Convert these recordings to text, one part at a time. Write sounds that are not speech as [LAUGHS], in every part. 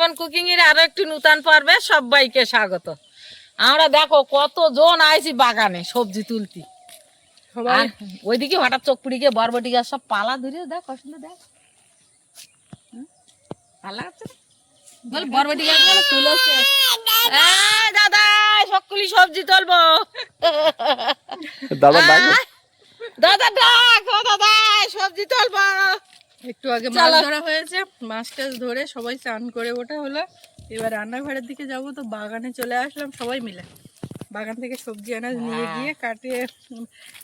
Sundarban cooking এর আরও একটি নূতন পর্বে সবাইকে স্বাগত। আমরা দেখো কত জন আইছি বাগানে সবজি তুলতি। আর ওইদিকে হঠাৎ চোখ পুড়ি গিয়ে বরবটি গাছ সব পালা ধরে দেখ কত সুন্দর দেখ পালা আছে? বল বরবটি গাছ তুলেছে দাদা সবগুলি সবজি তুলবো। দাদা দাদা ডাক দাদা সবজি তুলবো। একটু আগে মাছ ধরা হয়েছে মাছ টাছ ধরে সবাই চান করে ওঠা হলো। এবার রান্নাঘরের দিকে যাব তো বাগানে চলে আসলাম সবাই মিলে। বাগান থেকে সবজি আনাজ নিয়ে গিয়ে কাটে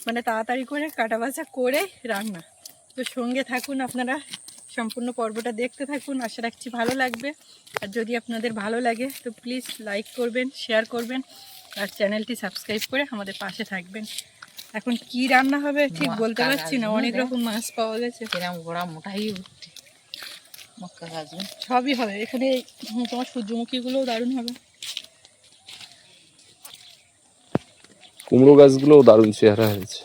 মানে তাড়াতাড়ি করে কাটা বাছা করে রান্না। তো সঙ্গে থাকুন আপনারা সম্পূর্ণ পর্বটা দেখতে থাকুন আশা রাখছি ভালো লাগবে। আর যদি আপনাদের ভালো লাগে তো প্লিজ লাইক করবেন শেয়ার করবেন আর চ্যানেলটি সাবস্ক্রাইব করে আমাদের পাশে থাকবেন। এখন কি রান্না হবে ঠিক বলতে পারছি না। অনেক রকম মাছ পাওয়া গেছে। কিরম গোড়া মোটাই উঠছে। মক্কা গাছ সবই হবে। এখানে তোমার সূর্যমুখীগুলোও দারুণ হবে। কুমড়ো গাছগুলোও দারুণ চেহারা হয়েছে।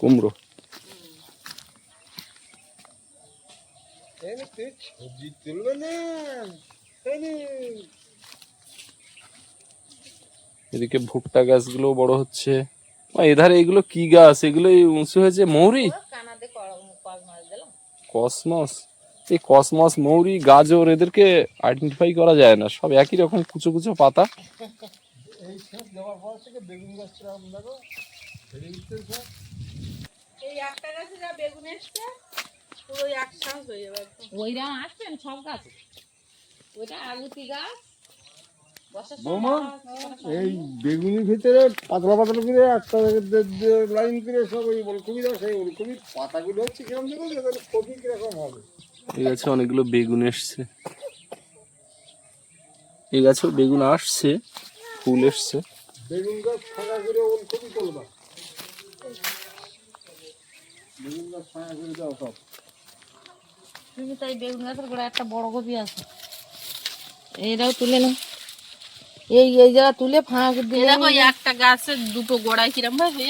কুমড়ো। এদিকে ভুট্টা গাছগুলো বড় হচ্ছে। এধারে এগুলো কি গাছ? এগুলো উঁচু হয়েছে মৌরি? কসমস? এই কসমস মৌরি গাজর এদেরকে আইডেন্টিফাই করা যায় না। সব একই রকম কুচো কুচো পাতা। আসবেন সব গাছ ওইটা আগুতি গাছ? বৌমা এই বেগুনির ভিতরে পাতলা পাতলা করে একটা লাইন করে সব ওই ওলকপি দাও সেই ওলকপির পাতাগুলো হচ্ছে কীরকম দেখো কপি কীরকম হবে? এই গাছে অনেকগুলো বেগুন এসছে। এই গাছেও বেগুন আসছে ফুল এসছে। বেগুন গাছ ফাঁকা করে ওলকপি তুলবা বেগুন গাছ ফাঁকা করে দাও সব? তুমি তাই বেগুন গাছের গোড়া একটা বড় কপি আছে। এইটাও তুলে নাও। এই এই জায়গা তুলে ফাঁক দিয়ে দেখো একটা গাছের দুটো গোড়ায় কিরম ভাবে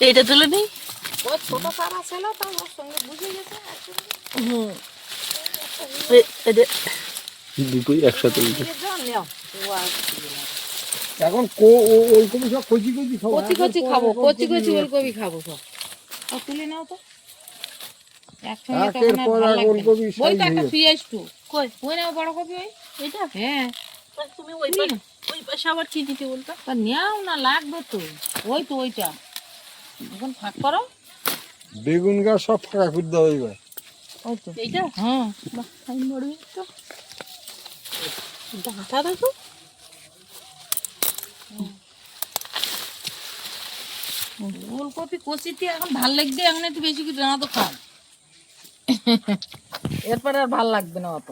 এইটা তুলে দিই ওই ছোট সারা ছিল তো ওর সঙ্গে বুঝে গেছে হুম। দুটোই একসাথে ও এখন কো ও- ওলকপি সব কচি কচি সব। কচি কচি খাব কচি কচি ওলকপি খাব সব। আর তুলে নাও তো। একসঙ্গে তখন আর ভালো লাগবে ওই তো একটা হয়ে টু কই? ওই নাও বড় কপি ওই? এইটা হ্যাঁ। তুমি ওই পাশে ওই পাশে আবার কি দিতে বলতো? তা নেও না লাগবে তো। ওই তো ওইটা। এখন ফাঁক করো। বেগুন গাছ সব ফাঁকা করে দাও এবার ওই তো। এইটা? হ্যাঁ। বাহ আমি বড় তো। ডাঁটা দেখো। ফুলকপি কষিতে এখন ভালো লাগবে এখন একটু বেশি করে জানা তো খান এরপরে আর ভালো লাগবে না অত।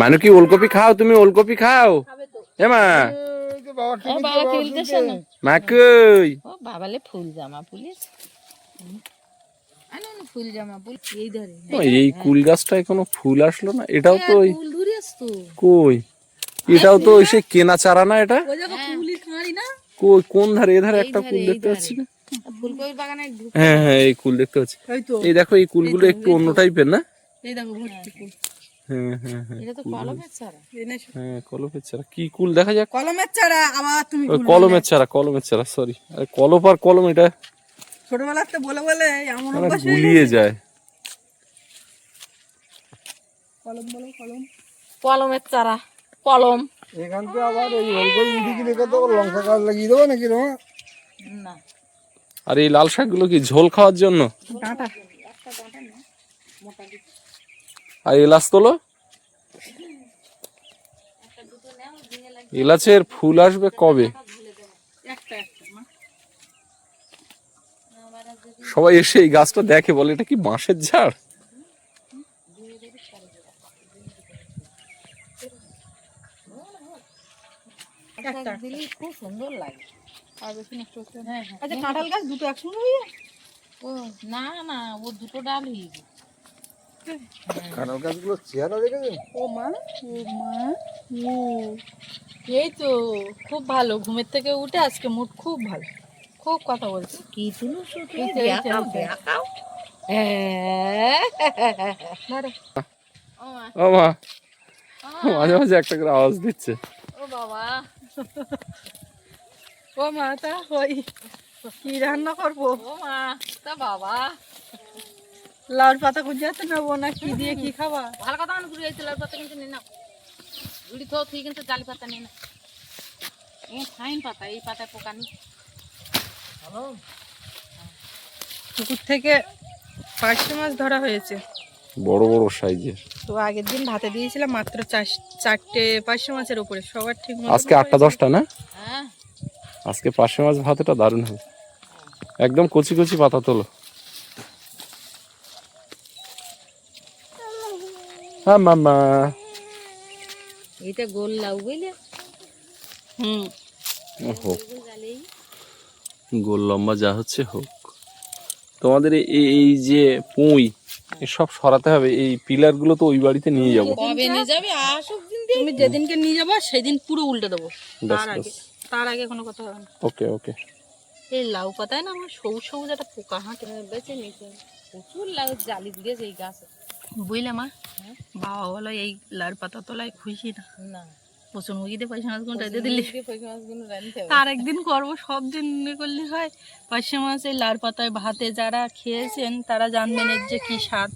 মানে কি ওলকপি খাও? তুমি ওলকপি খাও? এই যে বাবা ও বাবা খেলতেছে না মাকই ও বাবালে ফুল জামা পুলিশ। ফুল জামা ফুল। এই ধরে। এই কুল গাছটা এখনও ফুল আসলো না? এটাও তো ওই ধরে আসতো। কই? এটাও তো ওই সে কেনা চারা না এটা? দেখো না? কই কোন ধারে? এধারে একটা কুল এই দেখতে পাচ্ছি না? ফুলকপির বাগানে ঢুক হ্যাঁ হ্যাঁ এই কুল দেখতে পাচ্ছি। এই দেখো এই কুলগুলো একটু অন্য টাইপের না? এই দেখো হ্যাঁ হ্যাঁ হ্যাঁ। কলমের চারা। কলমের চারা। কি কুল দেখা যাক? কলমের চারা আবার কলমের চারা কলমের চারা সরি কলপ আর কলম এটা ছোটবেলাতে বলে বলে এমন মানে অভ্যাস গুলিয়ে যায়। কলম বলো কলম। কলমের চারা কলম। এখান থেকে আবার এই উঠে গেলে কত লঙ্কা গাছ লাগিয়ে দেবো নাকি রোমা না। আর এই লাল শাকগুলো কি ঝোল খাওয়ার জন্য? ডাঁটা। আর এলাচ তোলো? এলাচের ফুল আসবে কবে? একটা একটা মা সবাই এসে এই গাছটা দেখে বলে এটা কি বাঁশের ঝাড়? খুব সুন্দর লাগে আর বেশি নষ্ট হচ্ছে না। আচ্ছা কাঁঠাল গাছ দুটো একসঙ্গে হয়ে ও না না ও দুটো ডাল হয়ে গেছে কাঁঠাল গাছগুলো চেহারা দেখেছেন ও মা ও মা ও। এই তো খুব ভালো। ঘুমের থেকে উঠে আজকে মুড খুব ভালো। খুব কথা বলছে। কি তুলো এই তো, এই তো, এই তো। ধরো। ও মা মাঝে মাঝে একটা করে আওয়াজ দিচ্ছে। ও বাবা। ও মা তা ওই কি রান্না করব? ও মা তা বাবা। লাউর পাতা কুজাতে নেব না কি দিয়ে কি খাবা? ভালো কথা মানে ঘুরে যাইছিল পাতা কিন্তু নিয়ে নাও। ঝুড়ি তো তুই কিন্তু জালি পাতা নিয়ে না এই ফাইন পাতা এই পাতায় পোকা নেই। পুকুর থেকে পাঁচশো মাছ ধরা হয়েছে। বড় বড় সাইজের। তো আগের দিন ভাতে দিয়েছিলাম মাত্র চার- চারটে পাঁচশো মাছের উপরে সবার ঠিক আজকে আটটা দশটা না? হ্যাঁ। আজকে পাঁচশো মাছ ভাতটা দারুণ হবে একদম কচি কচি পাতা তোলো। হ্যাঁ মামা। এইটা গোল লাউ বুঝলে? হুম। হোক গোল লম্বা যা হচ্ছে হোক। তোমাদের এই এই যে পুঁই সব সরাতে হবে এই পিলারগুলো তো ওই বাড়িতে নিয়ে যাব। কবে নিয়ে যাবে? আসুক দিন তুমি যেদিনকে নিয়ে যাব সেদিন পুরো উল্টে দেবো। তার আগে তার আগে কোনো কথা হবে না। ওকে ওকে। এই লাউ পাতায় না আমার সবুজ সবুজ একটা পোকা হাঁটে। বেঁচে নিতে প্রচুর লাউ জালি দিয়েছে এই গাছে। বুঝলে মা? বাবা বলো এই লাউ পাতা তোলায় খুশি না। না। পচন মুগিতে পয়সা মাছ কোনটা দিয়ে দিলি। পয়সা তার একদিন করব সব দিন করলে হয়। পাঁচশো মাছ এই লার পাতায় ভাতে যারা খেয়েছেন তারা জানবেন এর যে কী স্বাদ।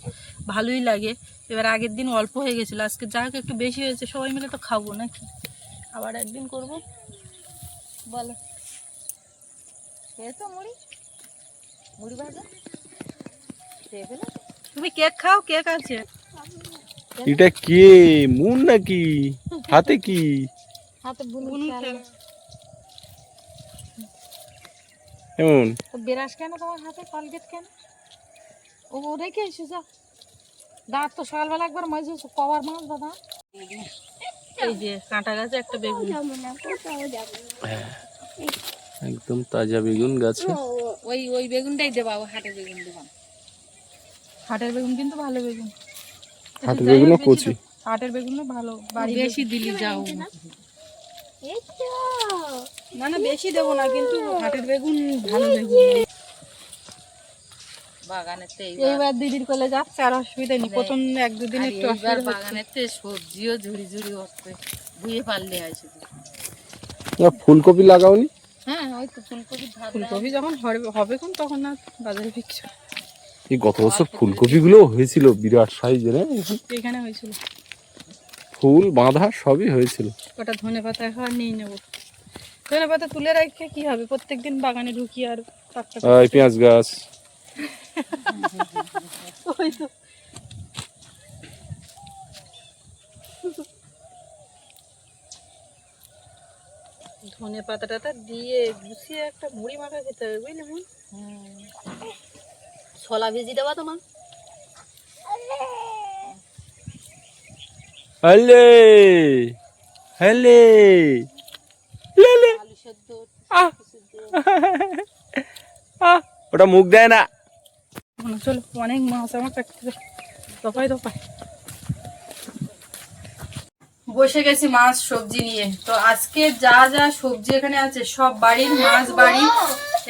ভালোই লাগে। এবার আগের দিন অল্প হয়ে গেছিল আজকে যা হোক একটু বেশি হয়েছে সবাই মিলে তো খাব নাকি? আবার একদিন করব। বলো। খেয়েছো মুড়ি। মুড়ি ভাজা। খেয়ে ফেলো তুমি কেক খাও কেক আছে। এটা কে? মুন নাকি? হাতে কি? হাতে বুনু। এমন বেরাস কেন তোমার হাতে? কলগেট কেন? ও রেখে এসো যা দাঁত তো সকালবেলা একবার মাঝে কবার মাছ দাদা। এই যে কাঁটা গাছে একটা বেগুন। একদম তাজা বেগুন গাছে। ওই ওই বেগুনটাই দেবা ও হাটে বেগুন দেবা। হাটের বেগুন কিন্তু ভালো বেগুন। হাটের বেগুনও কচি। হাটের বেগুনও ভালো বাড়ি বেশি দিলি যাও। না না বেশি দেবো না কিন্তু হাটের বেগুন ভালো বেগুন। বাগানেতে এইবার দিদির কোলে যাচ্ছে আর অসুবিধা নেই প্রথম এক দুদিন একটু এইবার অসুবিধা বাগানেতে সবজিও ঝুড়ি ঝুড়ি হচ্ছে পারলে হয় ফুলকপি লাগাওনি? হ্যাঁ ওই তো ফুলকপি ফুলকপি যখন হবে হবে কোন তখন না বাজারে বিক্রি। এই গত বছর ফুলকপি গুলো হয়েছিল বিরাট সাইজের হ্যাঁ? এখানে হয়েছিল। ফুল বাঁধা সবই হয়েছিল। ওটা ধনে পাতা এখন নিয়ে নেব। ধনে পাতা তুলে রাখে কি হবে? প্রত্যেকদিন বাগানে ঢুকি আর এই পেঁয়াজ গাছ। ওই তো। ধনে পাতা টাতা দিয়ে গুছিয়ে একটা মুড়ি মাখা খেতে হবে বুঝলি? ছোলা ভেজি দেবা তোমার হলে হলে লেলে ওটা মুখ দেয় না। চলো অনেক মাছ আমার কাটতে দফায় বসে গেছি মাছ সবজি নিয়ে। তো আজকে যা যা সবজি এখানে আছে সব বাড়ির মাছ বাড়ি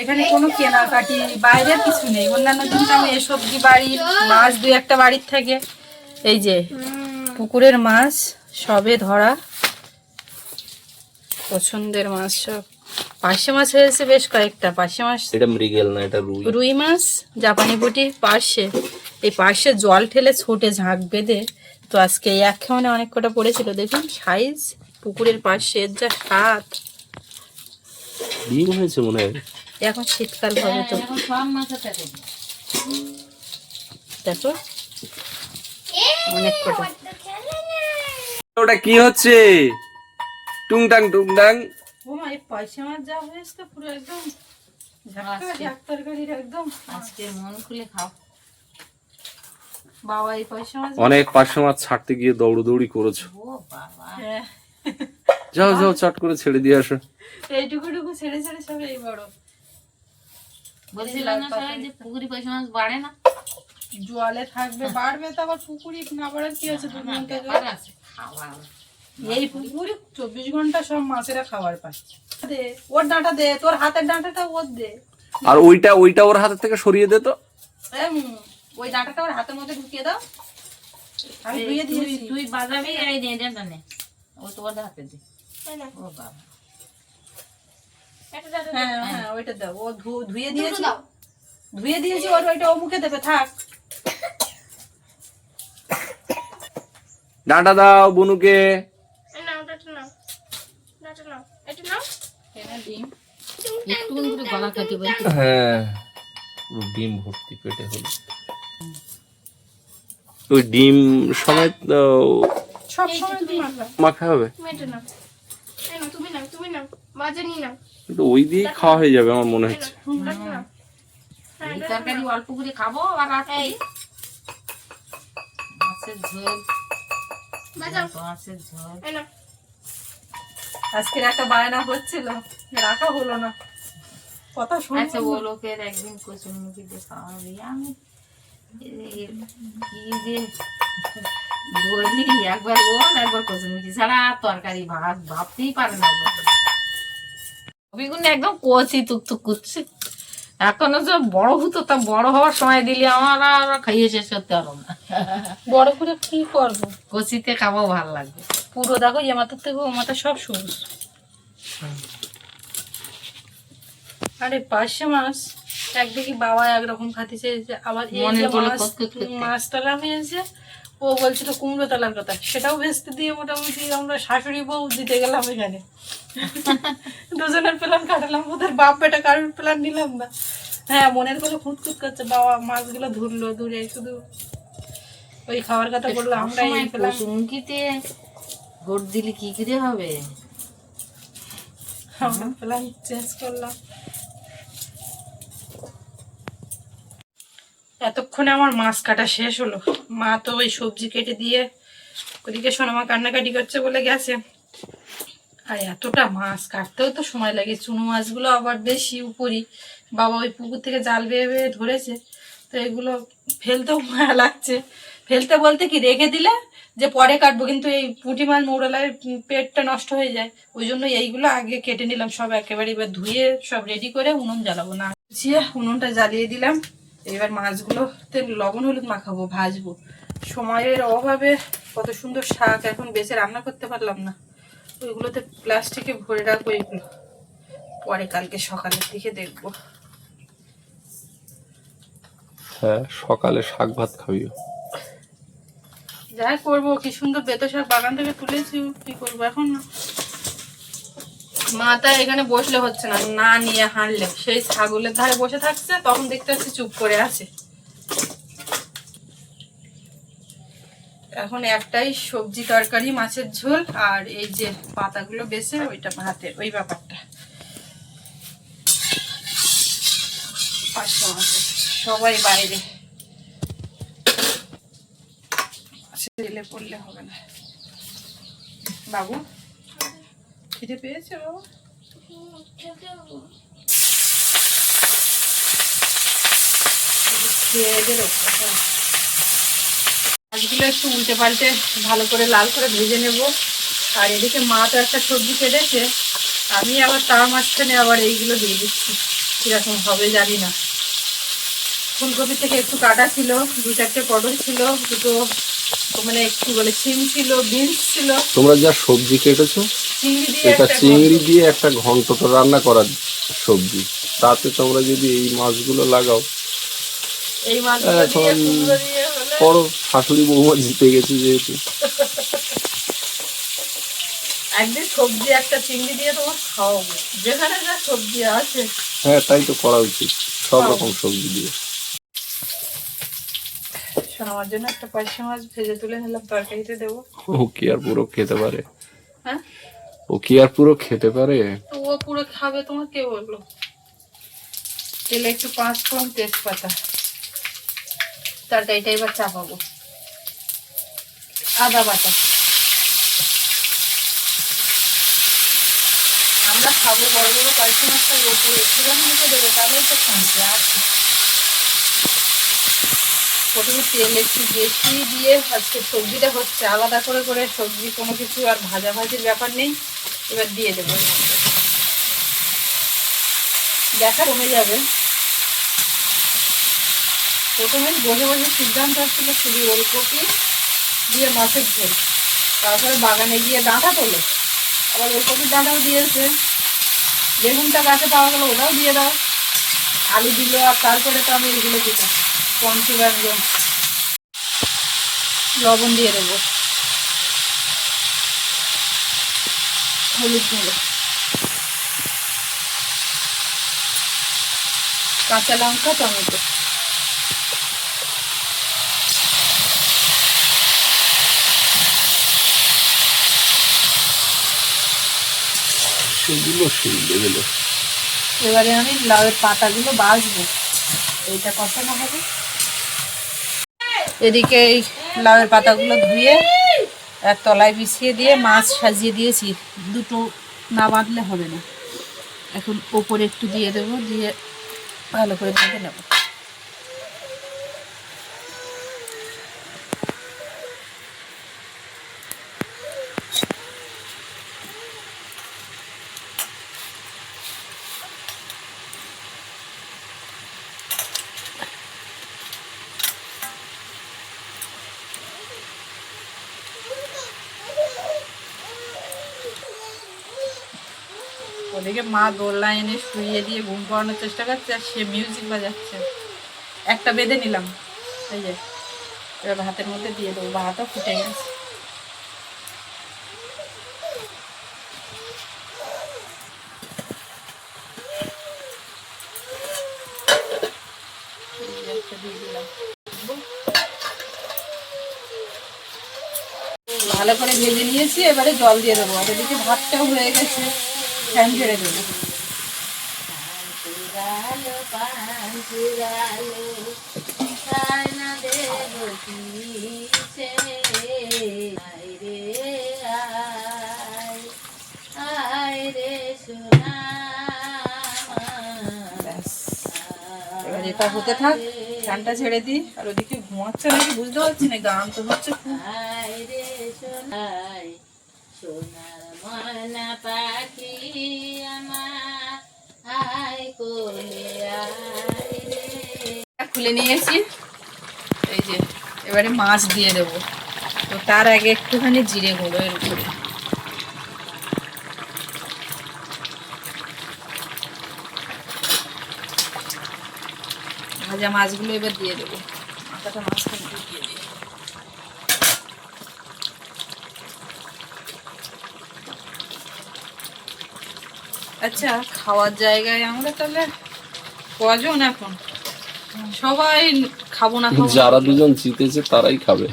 এখানে কোনো কেনাকাটি বাইরের কিছু নেই। অন্যান্য দিন আমি এই সবজি বাড়ির মাছ দুই একটা বাড়ির থেকে। এই যে পুকুরের মাছ সবে ধরা। পছন্দের মাছ সব। পার্শে মাছ হয়েছে বেশ কয়েকটা। পার্শে মাছ এটা মৃগেল না এটা রুই। রুই মাছ জাপানি পুঁটি পার্শে। এই পার্শে জল ঠেলে ছোটে ঝাঁক বেঁধে। তো আজকে এই এক খাওয়ানে অনেক কটা পড়েছিল। দেখুন সাইজ পুকুরের পার্শে এর যা স্বাদ। ডিম হয়েছে মনে হয়। এখন শীতকাল হবে তো। দেখো। অনেক কটা। ওটা কি হচ্ছে? টুংটাং টুংটাং। ও মা এই পয়সা মাছ যা হয়েছে তো পুরো একদম ঝাঁকা ঝাঁক তরকারির একদম। আজকে মন খুলে খাও। বাবা এই পয়সা মাছ অনেক পাঁচশো মাছ ছাড়তে গিয়ে দৌড়দৌড়ি করেছ। হ্যাঁ, যাও যাও চট করে ছেড়ে দিয়ে আসো। এইটুকুটুকু ছেড়ে ছেড়ে সব এই বড়। বলছিলাম না সবাই যে পুকুরি পয়সা মাছ বাড়ে না? জলে থাকবে বাড়বে তো আবার পুকুরি না বাড়ার কি আছে? দু ঘণ্টা এই পুকুরে চব্বিশ ঘণ্টা সব মাছেরা খাবার পায়। দে ওর ডাঁটা দে তোর হাতের ডাঁটাটা ওর দে। আর ওইটা ওইটা ওর হাতের থেকে সরিয়ে দে তো। ওই ডাঁটাটা ওর হাতের মধ্যে ঢুকিয়ে দাও। আমি ধুয়ে তুই দিয়েছি। তুই বাজাবি এই যা নে ও তোমার হাতে দি। ও বাবা। হ্যাঁ হ্যাঁ ওইটা দাও ও ধুয়ে দিয়েছি। ধুয়ে দিয়েছি ওর ওইটা ও মুখে দেবে থাক। ডাঁটা দাও বনুকে। হ্যাঁ। ডিম ভর্তি পেটে হলো। ওই ডিম সমেত সব সময় মাখা হবে? তুমি নাও তুমি নাও। বাজে নিয়ে নাও। কিন্তু ওই দিয়ে খাওয়া হয়ে যাবে আমার মনে হচ্ছে। তরকারি অল্প করে খাব আর রাত মাছের ঝোল। মাছের ঝোল। আজকের একটা বায়না হচ্ছিল রাখা হলো না। কথা শুনছি আচ্ছা ও লোকের একদিন কচুর মুখি দিয়ে খাওয়াবি আমি এ- কি যে বলি একবার ওল একবার কচুর মুখি ছাড়া আর তরকারি ভাত ভাবতেই পারে না কবিগুলো একদম কচি টুকটুক করছে এখনও যে বড় হতো তা বড় হওয়ার সময় দিলে আমার আর খাইয়ে শেষ করতে পারো না। বড় করে কি করব? কচিতে খাব ভালো লাগবে। পুরো দেখো এ মাথার থেকে ও মাথা সব সবুজ আরে পার্শে মাছ একদিকে বাবা একরকম খাতিছে যে আবার এই মনের মাছ কতকত মাছ তোলা হয়েছে ও বলছিল কুমড়ো তোলার কথা। সেটাও ভেস্তে দিয়ে মোটামুটি আমরা শাশুড়ি বউ দিতে গেলাম এখানে। দুজনের প্ল্যান কাটালাম। ওদের বাপ বেটা কারোর প্ল্যান নিলাম না। হ্যাঁ মনের করে খুঁতখুত করছে। বাবা মাছগুলো ধরলো দূরে শুধু ওই খাওয়ার কথা বলল আমরা এই প্ল্যান কচুমুখিতে ভোট দিলে কি করে হবে? আমরা প্ল্যান চেঞ্জ করলাম। এতক্ষণে আমার মাছ কাটা শেষ হলো। মা তো ওই সবজি কেটে দিয়ে ওদিকে সোনামা কান্নাকাটি করছে বলে গেছে। আর এতটা মাছ কাটতেও তো সময় লাগে। চুনো মাছগুলো আবার বেশি উপরই বাবা ওই পুকুর থেকে জাল বেয়ে বেয়ে ধরেছে। তো এগুলো ফেলতেও মায়া লাগছে। ফেলতে বলতে কি, রেখে দিলে যে পরে কাটবো, কিন্তু এই পুঁটি মাছ মৌড়ালায় পেটটা নষ্ট হয়ে যায়। ওই জন্য এইগুলো আগে কেটে নিলাম। সব একেবারে এবার ধুয়ে সব রেডি করে উনুন জ্বালাবো। না উনুনটা জ্বালিয়ে দিলাম। এবার মাছগুলোতে লবণ হলুদ মাখাবো ভাজবো। সময়ের অভাবে কত সুন্দর শাক এখন বেছে রান্না করতে পারলাম না। ওইগুলোতে প্লাস্টিকে ভরে রাখব এগুলো। পরে কালকে সকালের দিকে দেখব। হ্যাঁ সকালে শাক ভাত খাবিও যাই করব কি সুন্দর বেতো শাক বাগান থেকে তুলেছি কি করব? এখন মাথা এখানে বসলে হচ্ছে না না নিয়ে হাঁটলে। সেই ছাগলের ধারে বসে থাকছে, তখন দেখতে পাচ্ছি চুপ করে আছে। এখন একটাই সবজি তরকারি, মাছের ঝোল, আর এই যে পাতাগুলো বেছে, ওইটা ভাতের ওই ব্যাপারটা। সবাই বাইরে। পড়লে হবে না। বাবু? খিদে পেয়েছে বাবু। মাছগুলো একটু উল্টে পাল্টে ভালো করে লাল করে ভেজে নেব। আর এদিকে মা তো একটা সবজি কেটেছে আমি আবার তার মাঝখানে আবার এইগুলো দিয়ে দিচ্ছি। কীরকম হবে জানি না। ফুলকপি থেকে একটু কাটা ছিল, দু চারটে পটল ছিল, দুটো মানে একটু বলে সিম ছিল, বিনস ছিল। তোমরা যা সবজি কেটেছো এটা চিংড়ি দিয়ে একটা ঘন্ট তো রান্না করার সবজি। তাতে তোমরা যদি এই মাছগুলো লাগাও এখন- করো শাশুড়ি বৌমা জিতে গেছে যেহেতু। একদিন সবজি একটা চিংড়ি দিয়ে তোমার খাওয়াবো। যেখানে যা সবজি আছে। হ্যাঁ তাই তো করা উচিত সব রকম সবজি দিয়ে। আমার জন্য একটা পয়সা মাছ ভেজে তুলে নিলাম তরকারিতে দেবো। ও কি আর পুরো খেতে পারে। হ্যাঁ? ও কি আর পুরো খেতে পারে? ও পুরো খাবে তোমার কে বলল। তেলে একটু পাঁচ ফোড়ন তেজপাতা এবার চাপাবো। আদা বাটা। আমরা খাব, বড় বড় পাইসি মাছটা গোপুর মুখে দেবো তাহলেই তো শান্তি, আর। প্রথমে তেল একটু বেশি দিয়ে আজকে সবজিটা হচ্ছে আলাদা করে করে সবজি কোনো কিছু আর ভাজা ভাজির ব্যাপার নেই। এবার দিয়ে দেবো দেখা কমে যাবে। প্রথমে বসে বসে সিদ্ধান্ত আসছিল শুধু ওলকপি দিয়ে মাছের ঝোল। তারপরে বাগানে গিয়ে ডাঁটা তোলো। আবার ওলকপির ডাঁটাও দিয়েছে। বেগুনটা গাছে পাওয়া গেলো ওটাও দিয়ে দাও। আলু দিল আর তারপরে তো আমি এগুলো দিলাম। একদম লবণ দিয়ে দেবো। হলুদ গুঁড়ো। কাঁচা লঙ্কা টমেটো। সেগুলো সেই লেভেলে এবারে আমি লাউয়ের পাতাগুলো বাছবো এইটা কষানো হবে। এদিকে এই লাউয়ের পাতাগুলো ধুয়ে এক তলায় বিছিয়ে দিয়ে মাছ সাজিয়ে দিয়েছি। দুটো না বাঁধলে হবে না। এখন ওপরে একটু দিয়ে দেবো, দিয়ে ভালো করে বেঁধে নেব। ওদিকে মা দোলনা এনে শুইয়ে দিয়ে ঘুম পড়ানোর চেষ্টা করছে আর সে মিউজিক বাজাচ্ছে। একটা বেঁধে নিলাম। এই যে, এবার ভাতের মধ্যে দিয়ে দেবো। ভাতও ফুটে গেছে। ভালো করে ভেজে নিয়েছি, এবারে জল দিয়ে দেবো। আর এদিকে ভাতটাও হয়ে গেছে। ফ্যান ঝেড়ে দেবো। এবার এটা হতে থাক ফ্যানটা ছেড়ে দিই। আর ওদিকে ঘুমাচ্ছে নাকি বুঝতে পারছি না গান তো হচ্ছে খুব। সোনার ময়না পাখি আমার খুলে নিয়েছি। এই যে, এবারে মাছ দিয়ে দেবো। তো তার আগে একটুখানি জিরে গুঁড়ো এর উপরে। ভাজা মাছগুলো এবার দিয়ে দেবো। মাথাটা মাছখানে দিয়ে দিই আচ্ছা খাওয়ার জায়গায় আমরা তাহলে কজন এখন? সবাই খাব না যারা দুজন জিতেছে তারাই খাবে।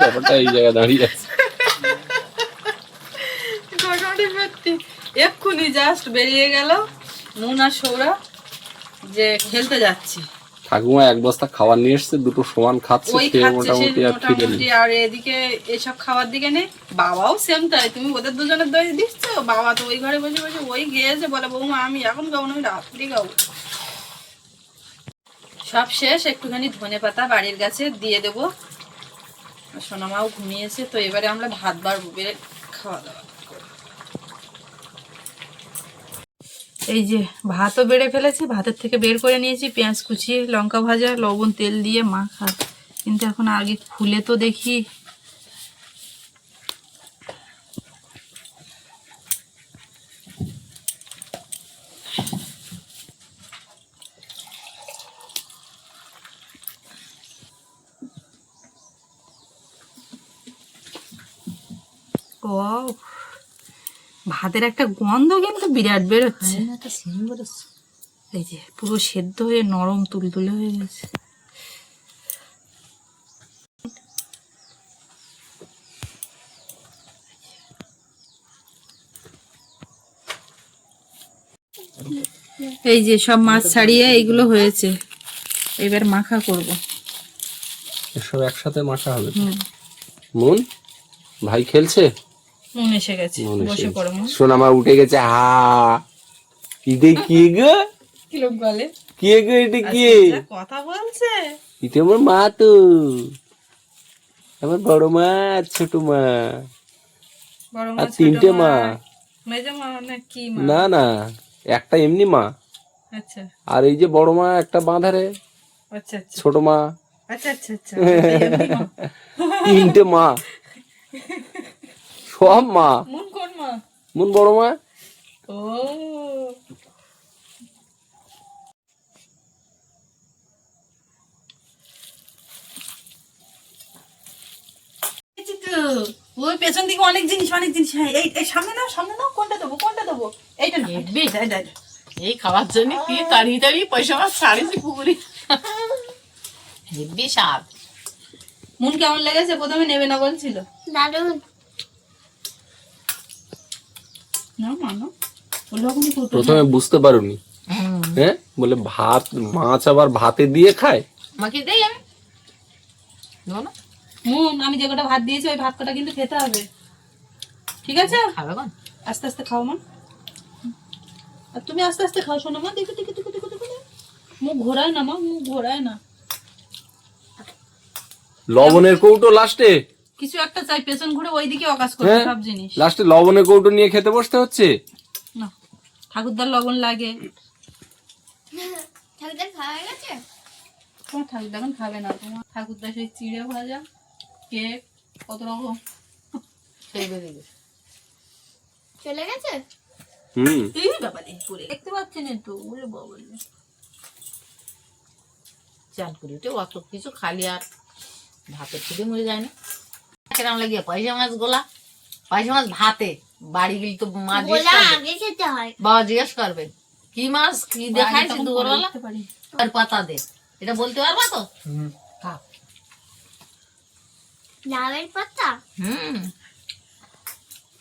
ব্যাপারটা এই জায়গায় দাঁড়িয়ে আছে। ঘটনাটি সত্যি। এক্ষুনি জাস্ট বেরিয়ে গেল মুনা আর সৌরা যে খেলতে যাচ্ছি। ঠাকুমা এক বস্তা খাবার নিয়ে এসছে দুটো সমান খাচ্ছে খেয়ে মোটামুটি আর ফিরে মোটামুটি আর এদিকে এসব খাওয়ার দিকে নেই বাবাও সেম তাই তুমি ওদের দুজনের দই দিচ্ছ? বাবা তো ওই ঘরে বসে বসে ওই গিয়েছে বলে বৌমা আমি এখন খাব না আমি রাত্রি সব শেষ একটুখানি ধনে পাতা বাড়ির গাছে দিয়ে দেবো। সোনামাও ঘুমিয়েছে তো এবারে আমরা ভাত বাড়বো বেড়ে খাওয়া দাওয়া। এই যে ভাতও বেড়ে ফেলেছি, ভাতের থেকে বের করে নিয়েছি, পেঁয়াজ কুচি, লঙ্কা ভাজা, লবণ, তেল দিয়ে মাখা। কিন্তু এখন আগে খুলে তো দেখি ভাতের একটা গন্ধ কিন্তু বিরাট বেরোচ্ছে। এই যে পুরো সেদ্ধ হয়ে নরম তুলতুলে হয়ে গেছে। এই যে সব মাছ ছাড়িয়ে এইগুলো হয়েছে। এবার মাখা করব। এসব একসাথে মাখা হবে। মন ভাই খেলছে? নুন এসে গেছে বসে পড়ো মা। শোন উঠে গেছে হা। ইটে কি গো? কি লোক বলে? কে গো এটা কি? কথা বলছে। এটা আমার মা তো। আমার বড় মা আর ছোট মা। বড় মা আর তিনটে মা। মেজো মা না কি মা? না না একটা এমনি মা। আচ্ছা। আর এই যে বড় মা একটা বাঁধারে আচ্ছা আচ্ছা। ছোট মা। আচ্ছা আচ্ছা আচ্ছা। তিনটে মা। [LAUGHS] সব মা। মন কোন মা? মন বড় মা? ও। ওই পেছন দিকে অনেক জিনিস অনেক জিনিস। হ্যাঁ এই এই সামনে নাও সামনে নাও কোনটা দেবো কোনটা দেবো? এইটা না। এইটা। এই খাবার জন্য কি তাড়িয়ে তাড়িয়ে পয়সা মাছ ছাড়িয়েছি পুকুরে? হেব্বি স্বাদ মন কেমন লেগেছে? প্রথমে নেবে না বলছিল? দারুণ না মানো বলল এখন ফুটো প্রথমে বুঝতে পারোনি। হ্যাঁ? বলে ভাত মাছ আবার ভাতে দিয়ে খায়? আমাকে দেই আমি। হুম আমি যে কটা ভাত দিয়েছি ওই ভাত কটা কিন্তু খেতে হবে। ঠিক আছে? খাবে কোন আস্তে আস্তে খাও মা। আর তুমি আস্তে আস্তে খাও শোনো মা। দেখো দেখো দেখো দেখো দেখো। মুখ ঘোরায় না মা মুখ ঘোরায় না। লবণের কৌটো লাস্টে? কিছু একটা চাই পেছন ঘুরে ওইদিকে অকাশ করে হ্যাঁ? সব জিনিস। লাস্টে লবণের কৌটো নিয়ে খেতে বসতে হচ্ছে? না ঠাকুরদার লবণ লাগে। ঠাকুরদার খাওয়া হয়ে গেছে? তোমার ঠাকুরদা এখন খাবে না তোমার ঠাকুরদা সেই চিড়ে ভাজা কেক কত রকম। চলে গেছে? হুম। এই বাবা পুরে দেখতে পাচ্ছি না তো ওরে বাবা চান করে উঠে অত কিছু খালি আর ভাতের খেতে মরে যায় না। কেরাম লাগিয়ে পয়সা মাছ গোলা। পয়সা মাছ ভাতে। বাড়ি গেলে তো মা বাবা জিজ্ঞেস করবে কি মাছ কি দেখাইছি তখন দুপুরবেলা? আর পাতা দে। এটা বলতে পারবা তো? খাও লাউয়ের পাতা? হুম।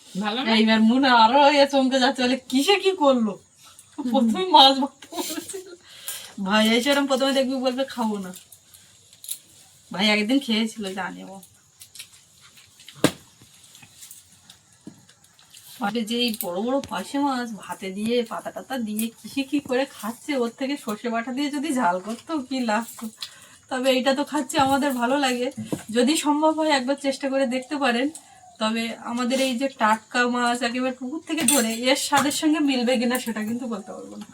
ভালো না? এইবার মনে আরও চমকে যাচ্ছে বলে কিসে কি করল? প্রথমে মাছ ভাত ভাই এসে প্রথমে দেখবি বলবে খাব না। ভাই একদিন খেয়েছিল জানি ও। ভাবে যে এই বড় বড় পাশে মাছ ভাতে দিয়ে, পাতা টাতা দিয়ে কিসে কি করে খাচ্ছে? ওর থেকে সর্ষে বাটা দিয়ে যদি ঝাল করতো, কি লাগতো তবে এইটা তো খাচ্ছে, আমাদের ভালো লাগে। যদি সম্ভব হয় একবার চেষ্টা করে দেখতে পারেন। তবে আমাদের এই যে টাটকা মাছ একেবারে পুকুর থেকে ধরে, এর স্বাদের সঙ্গে মিলবে কিনা সেটা কিন্তু বলতে পারব না।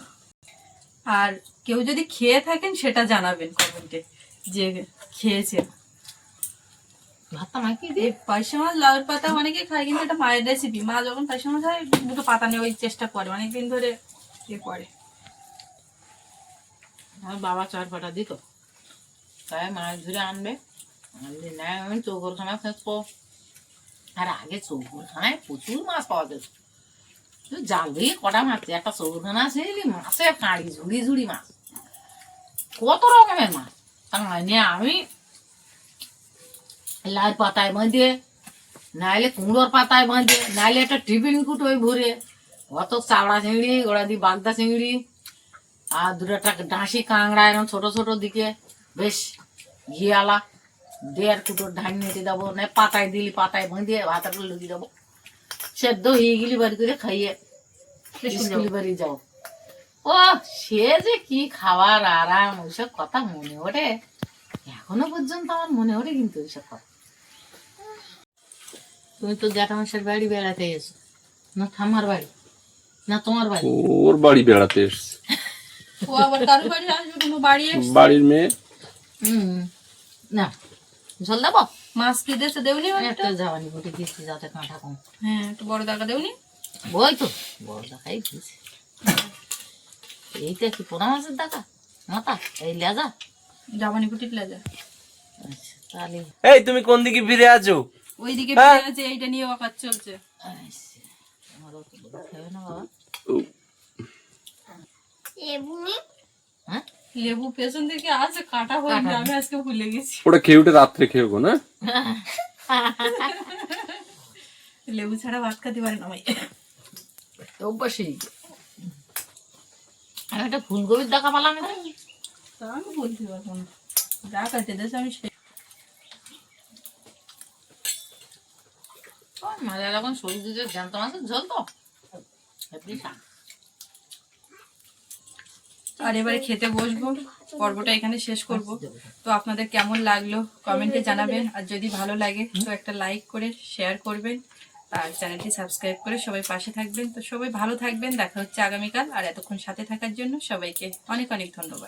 আর কেউ যদি খেয়ে থাকেন, সেটা জানাবেন কমেন্টে যে খেয়েছেন। ভাতটা মাখি দে। এই পাইসা মাছ লাউয়ের পাতা অনেকে খায় কিন্তু এটা মায়ের রেসিপি মা যখন পাইসা মাছ হয় দুটো পাতা ওই চেষ্টা করে অনেকদিন ধরে ইয়ে করে। আমার বাবা চার পাটা দিত। তাই মাছ ধরে আনবে। আনলে নেয় আমি চৌকরখানা থাকব। আর আগে চৌকরখানায় প্রচুর মাছ পাওয়া যেত। জাল দিয়ে কটা মাছ একটা চৌকরখানা আছে মাছে কাঁড়ি ঝুড়ি ঝুড়ি মাছ। কত রকমের মাছ। তা নিয়ে আমি লাল পাতায় বাঁধে নাইলে কুমড়োর পাতায় বাঁধে নাইলে একটা টিফিন কুটোয় ভরে অত চাওড়া চিংড়ি গোড়া দিয়ে বাগদা চিংড়ি আর দুটো একটা ডাঁশি কাঁকড়া এরকম ছোট ছোট দিকে বেশ ঘিয়ালা দেড় কুটোর ধান নেটে দেবো না পাতায় দিলি পাতায় বাঁধিয়ে ভাতাটা লুকিয়ে দেবো সেদ্ধ হয়ে গেলি বাড়ি করে খাইয়ে স্কুল বাড়ি যাও ও সে যে কি খাবার আরাম ওইসব কথা মনে ওঠে এখনও পর্যন্ত আমার মনে ওঠে কিন্তু ওইসব কথা তুমি তো জ্যাঠামশের বাড়ি বেড়াতে এসো। না বাড়ি না তোমার বাড়ি। ওর বাড়ি বেড়াতে এসছে। ও আবার কারও বাড়ি আসবে কোনো বাড়ি এসছে। বাড়ির মেয়ে? হুম না। জল দেবো? মাছ কি দেশে দেউনি একটা জাবানি গুটি দিচ্ছি যাতে কাঁটা কম হ্যাঁ একটু বড় দেউনি বই তো বড় দেখাই দিয়েছি। এইটা কি পোনা মাছের দেখা মাথা এই লেজা? জামানি কুটি লেজা। আচ্ছা তাহলে এই তুমি কোন দিকে ফিরে আছো? ওইদিকে হ্যাঁ। ফিরে আছে এইটা নিয়ে অকাজ চলছে। আমার অত বড় খাবে না বাবা এবুনি হ্যাঁ? লেবু পেছন দিকে আছে কাটা হয়নি আমি আজকে ভুলে গেছি। ওটা খেয়ে উঠে রাত্রে খেয়ে গো না? লেবু ছাড়া ভাত খেতে পারে না ভাই অভ্যাসই একটা ফুলকপির দেখা পেলাম না তা আমি বলতে পারব না। যা কাটে দেশ আমি সেই জ্যান্ত মাছের ঝোল তো। আর এবারে খেতে বসবো, পর্বটা এখানে শেষ করব। তো আপনাদের কেমন লাগল কমেন্টে জানাবেন, আর যদি ভালো লাগে তো একটা লাইক করে, শেয়ার করবেন, আর চ্যানেলটি সাবস্ক্রাইব করে সবাই পাশে থাকবেন। তো সবাই ভালো থাকবেন, দেখা হচ্ছে আগামীকাল, আর এতক্ষণ সাথে থাকার জন্য সবাইকে অনেক অনেক ধন্যবাদ।